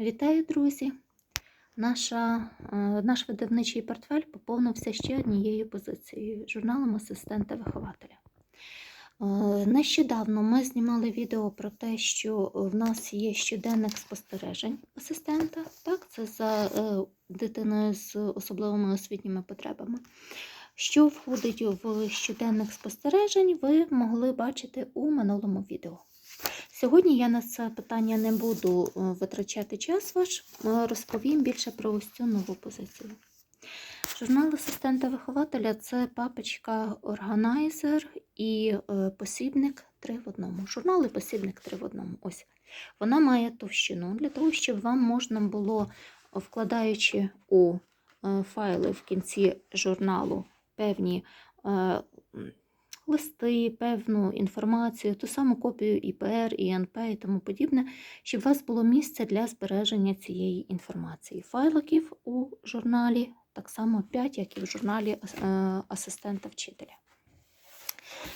Вітаю, друзі! Наша, е, наш видавничий портфель поповнився ще однією позицією журналом асистента вихователя. Е, Нещодавно ми знімали відео про те, що в нас є щоденник спостережень асистента. Так, це за е, дитиною з особливими освітніми потребами. Що входить в щоденник спостережень, ви могли бачити у минулому відео. Сьогодні я на це питання не буду е, витрачати час ваш, е, розповім більше про ось цю нову позицію. Журнал асистента вихователя це папочка органайзер і е, посібник 3 в одному. Журнал і посібник 3 в одному. Ось. Вона має товщину для того, щоб вам можна було, вкладаючи у файли в кінці журналу певні листи, певну інформацію, ту саму копію ІПР, ІНП і тому подібне, щоб у вас було місце для збереження цієї інформації. Файликів у журналі так само 5, як і в журналі е, асистента вчителя.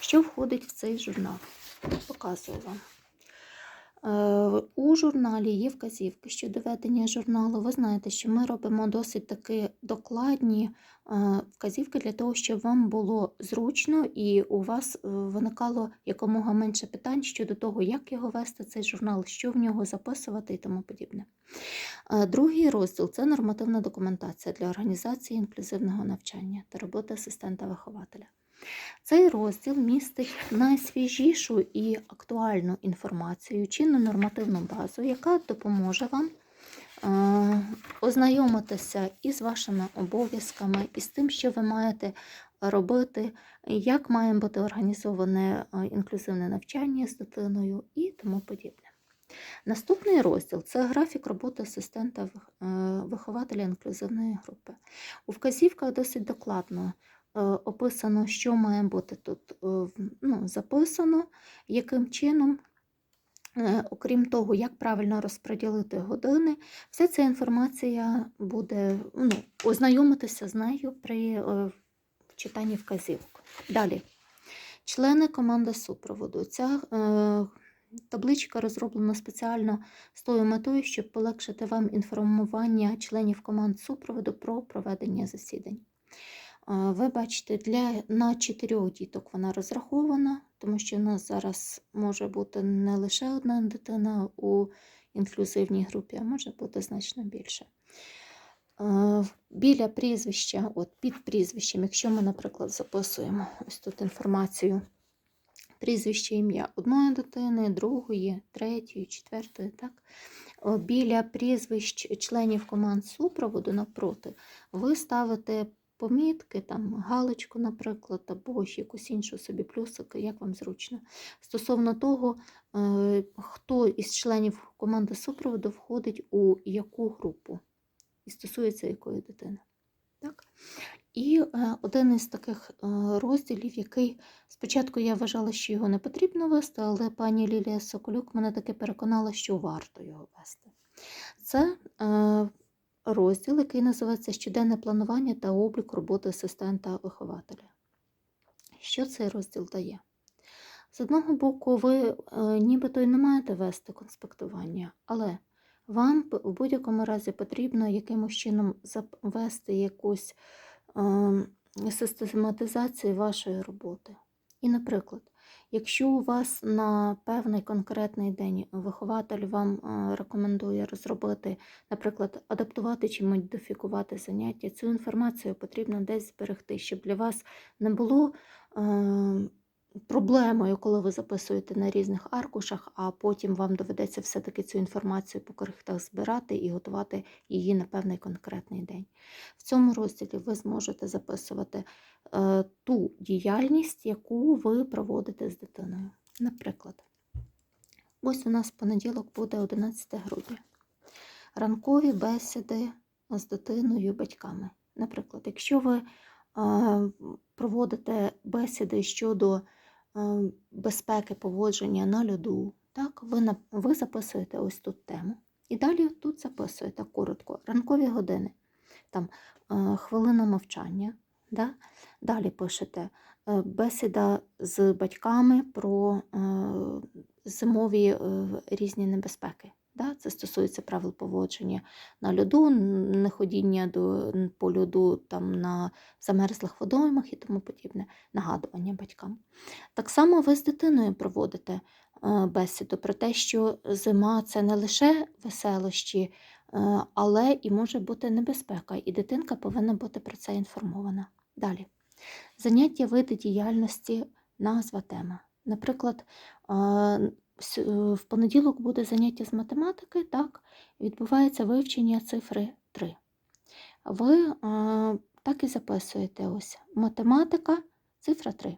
Що входить в цей журнал? Показую вам. Е, У журналі є вказівки щодо ведення журналу. Ви знаєте, що ми робимо досить таки докладні е, вказівки для того, щоб вам було зручно і у вас е, виникало якомога менше питань щодо того, як його вести, цей журнал, що в нього записувати і тому подібне. Другий розділ це нормативна документація для організації інклюзивного навчання та роботи асистента-вихователя. Цей розділ містить найсвіжішу і актуальну інформацію, чинну нормативну базу, яка допоможе вам е, ознайомитися із вашими обов'язками, і з тим, що ви маєте робити, як має бути організоване е, інклюзивне навчання з дитиною і тому подібне. Наступний розділ це графік роботи асистента е, вихователя інклюзивної групи. У вказівках досить докладно описано, що має бути тут е, ну, записано, яким чином, е, окрім того, як правильно розподілити години, вся ця інформація буде ну, ознайомитися з нею при е, читанні вказівок. Далі. Члени команди супроводу. Ця е, табличка розроблена спеціально з тою метою, щоб полегшити вам інформування членів команд супроводу про проведення засідань. Ви бачите, для, на чотирьох діток вона розрахована, тому що у нас зараз може бути не лише одна дитина у інклюзивній групі, а може бути значно більше. Біля прізвища, от під прізвищем, якщо ми, наприклад, записуємо ось тут інформацію, прізвище ім'я одної дитини, другої, третьої, четвертої, так? Біля прізвищ членів команд супроводу навпроти ви ставите помітки, там галочку, наприклад, або ще якусь іншу собі плюсики, як вам зручно. Стосовно того, е, хто із членів команди супроводу входить у яку групу і стосується якої дитини. Так? І е, один із таких е, розділів, який спочатку я вважала, що його не потрібно вести, але пані Лілія Соколюк мене таки переконала, що варто його вести. Це розділ, який називається Щоденне планування та облік роботи асистента-вихователя. Що цей розділ дає? З одного боку, ви е, нібито й не маєте вести конспектування, але вам в будь-якому разі потрібно якимось чином ввести якусь е, систематизацію вашої роботи. І, наприклад, якщо у вас на певний конкретний день вихователь вам е, рекомендує розробити, наприклад, адаптувати чи модифікувати заняття, цю інформацію потрібно десь зберегти, щоб для вас не було е, проблемою, коли ви записуєте на різних аркушах, а потім вам доведеться все-таки цю інформацію по коректах збирати і готувати її на певний конкретний день. В цьому розділі ви зможете записувати е, ту діяльність, яку ви проводите з дитиною. Наприклад, ось у нас понеділок буде 11 грудня. Ранкові бесіди з дитиною батьками. Наприклад, якщо ви е, проводите бесіди щодо безпеки поводження на льоду, так, ви, ви записуєте ось тут тему. І далі тут записуєте коротко ранкові години, там е, хвилина мовчання. Да? Далі пишете е, бесіда з батьками про е, зимові е, різні небезпеки. Да? Це стосується правил поводження на льоду, неходіння до, по льоду там, на замерзлих водоймах і тому подібне, нагадування батькам. Так само ви з дитиною проводите е, бесіду про те, що зима це не лише веселощі, е, але і може бути небезпека, і дитинка повинна бути про це інформована. Далі. Заняття види діяльності, назва тема. Наприклад, е, в понеділок буде заняття з математики, так, відбувається вивчення цифри 3. Ви е, так і записуєте ось математика, цифра 3,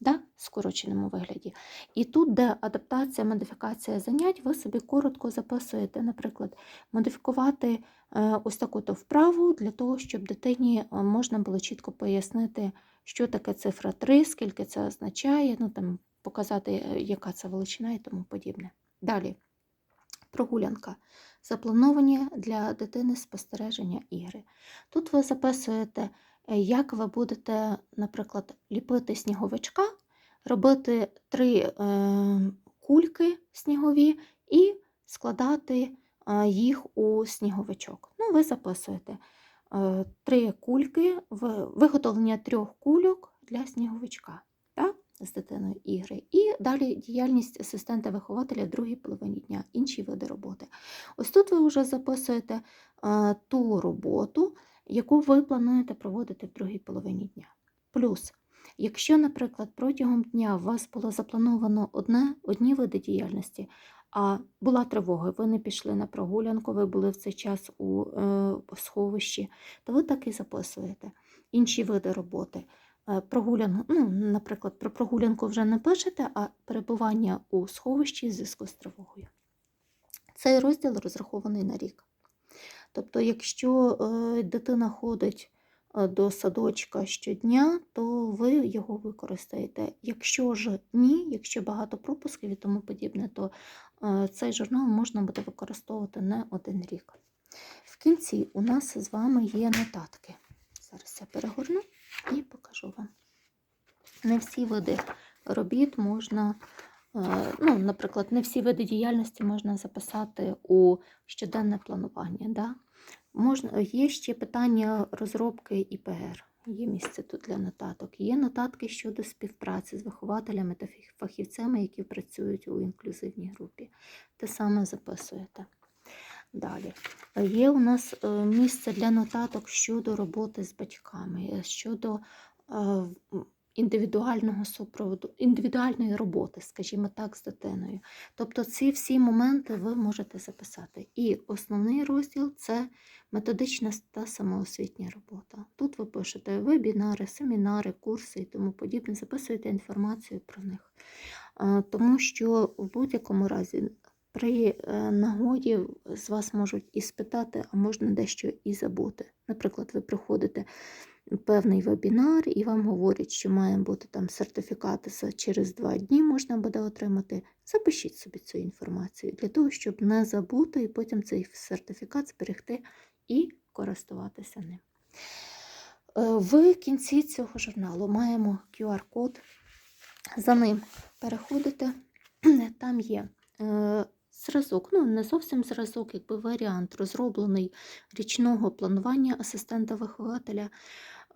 да, в скороченому вигляді. І тут, де адаптація, модифікація занять, ви собі коротко записуєте, наприклад, модифікувати е, ось таку-то вправу для того, щоб дитині е, можна було чітко пояснити, що таке цифра 3, скільки це означає, ну, там, показати, е, яка це величина і тому подібне. Далі. Прогулянка. Заплановані для дитини спостереження ігри. Тут ви записуєте, е, як ви будете, наприклад, ліпити сніговичка, робити три е, кульки снігові і складати їх у сніговичок. Ну, ви записуєте три кульки, виготовлення трьох кульок для сніговичка. З дитиною ігри. І далі діяльність асистента-вихователя в другій половині дня, інші види роботи. Ось тут ви вже записуєте е, ту роботу, яку ви плануєте проводити в другій половині дня. Плюс, якщо, наприклад, протягом дня у вас було заплановано одне, одні види діяльності, а була тривога, ви не пішли на прогулянку, ви були в цей час у е, сховищі, то ви так і записуєте інші види роботи. Е, Прогулян, ну, наприклад, про прогулянку вже не пишете, а перебування у сховищі в зв'язку з тривогою. Цей розділ розрахований на рік. Тобто, якщо е, дитина ходить е, до садочка щодня, то ви його використаєте. Якщо ж ні, якщо багато пропусків і тому подібне, то цей журнал можна буде використовувати не один рік. В кінці у нас з вами є нотатки. Зараз я перегорну і покажу вам. Не всі види робіт можна, е, ну, наприклад, не всі види діяльності можна записати у щоденне планування. Да? Можна, є ще питання розробки ІПР. Є місце тут для нотаток. Є нотатки щодо співпраці з вихователями та фахівцями, які працюють у інклюзивній групі. Те саме записуєте. Далі. Є у нас е, місце для нотаток щодо роботи з батьками, е, щодо е, індивідуального супроводу, індивідуальної роботи, скажімо так, з дитиною. Тобто ці всі моменти ви можете записати. І основний розділ це методична та самоосвітня робота. Тут ви пишете вебінари, семінари, курси і тому подібне, записуєте інформацію про них. Тому що в будь-якому разі при е, нагоді з вас можуть і спитати, а можна дещо і забути. Наприклад, ви приходите певний вебінар, і вам говорять, що має бути там сертифікат через два дні можна буде отримати. Запишіть собі цю інформацію для того, щоб не забути і потім цей сертифікат зберегти і користуватися ним. Е, В кінці цього журналу маємо QR-код. За ним переходите, там є е, зразок, ну не зовсім зразок, якби варіант розроблений річного планування асистента-вихователя.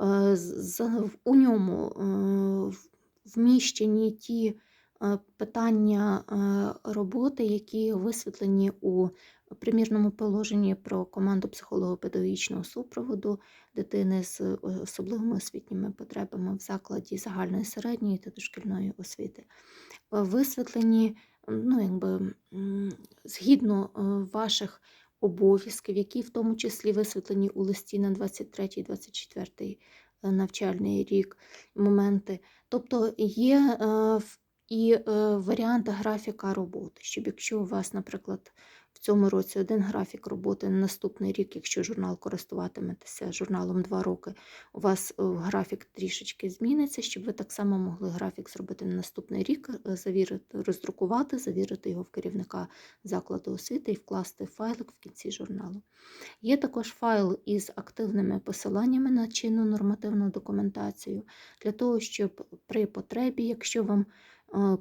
Е, з- з- У ньому е, вміщені ті е, питання е, роботи, які висвітлені у примірному положенні про команду психолого-педагогічного супроводу дитини з е, особливими освітніми потребами в закладі загальної середньої та дошкільної освіти. Е, Висвітлені ну, якби, згідно е, ваших обов'язків, які в тому числі висвітлені у листі на 23-24 е, навчальний рік моменти. Тобто є е, і е, варіант графіка роботи, щоб якщо у вас, наприклад, в цьому році один графік роботи, на наступний рік, якщо журнал користуватиметеся журналом 2 роки, у вас е, графік трішечки зміниться, щоб ви так само могли графік зробити на наступний рік, е, завірити, роздрукувати, завірити його в керівника закладу освіти і вкласти файлик в кінці журналу. Є також файл із активними посиланнями на чинну нормативну документацію для того, щоб при потребі, якщо вам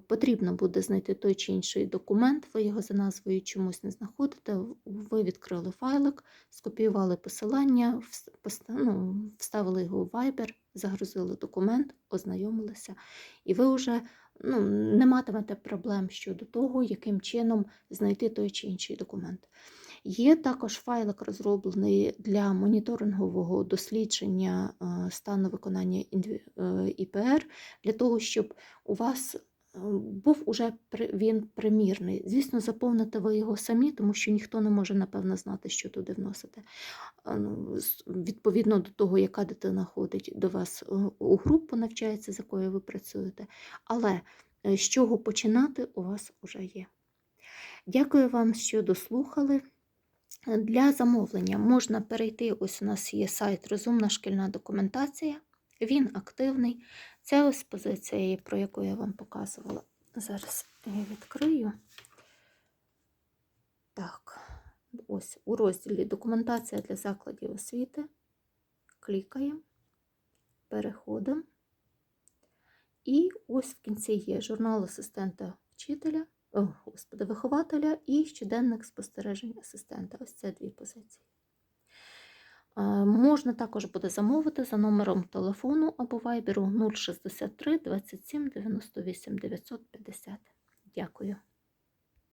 потрібно буде знайти той чи інший документ, ви його за назвою чомусь не знаходите, ви відкрили файлик, скопіювали посилання, ну, вставили його у Viber, загрузили документ, ознайомилися, і ви вже ну, не матимете проблем щодо того, яким чином знайти той чи інший документ. Є також файлик, розроблений для моніторингового дослідження е, стану виконання е, ІПР, для того, щоб у вас е, був уже він примірний. Звісно, заповните ви його самі, тому що ніхто не може, напевно, знати, що туди вносити. А, ну, Відповідно до того, яка дитина ходить до вас е, у групу, навчається, з якою ви працюєте. Але е, з чого починати у вас вже є. Дякую вам, що дослухали. Для замовлення можна перейти, ось у нас є сайт Розумна шкільна документація. Він активний. Це ось позиція, про яку я вам показувала. Зараз я відкрию. Так, ось у розділі Документація для закладів освіти. Клікаємо, переходимо. І ось в кінці є журнал асистента вчителя, о, господи, вихователя і щоденник спостережень асистента. Ось це дві позиції. Е, Можна також буде замовити за номером телефону або вайберу 063 27 98 950. Дякую.